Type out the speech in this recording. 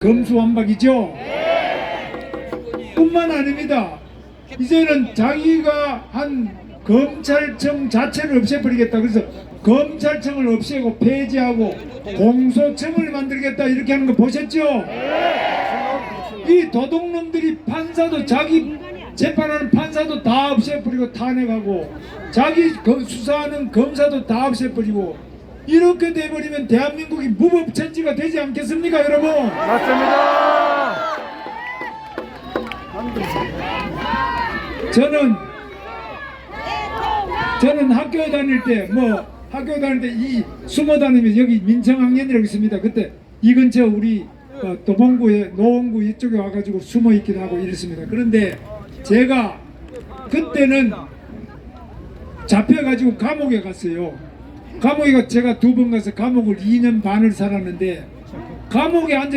검수완박이죠. 뿐만 아닙니다. 이제는 자기가 한 검찰청 자체를 없애버리겠다. 그래서 검찰청을 없애고 폐지하고 공소청을 만들겠다 이렇게 하는 거 보셨죠? 이 도둑놈들이 판사도 자기 재판하는 판사도 다 없애버리고 탄핵하고 자기 그 수사하는 검사도 다 없애버리고 이렇게 돼버리면 대한민국이 무법천지가 되지 않겠습니까 여러분? 맞습니다. 저는 저는 학교 다닐 때 뭐 학교 다닐 때 이 숨어 다니면 여기 민청학년이라고 있습니다. 그때 이 근처 우리 어, 도봉구에 노원구 이쪽에 와가지고 숨어 있기도 하고 이랬습니다. 그런데 제가 그때는 잡혀가지고 감옥에 갔어요. 감옥에 가 제가 두 번 가서 감옥을 2년 반을 살았는데 감옥에 앉아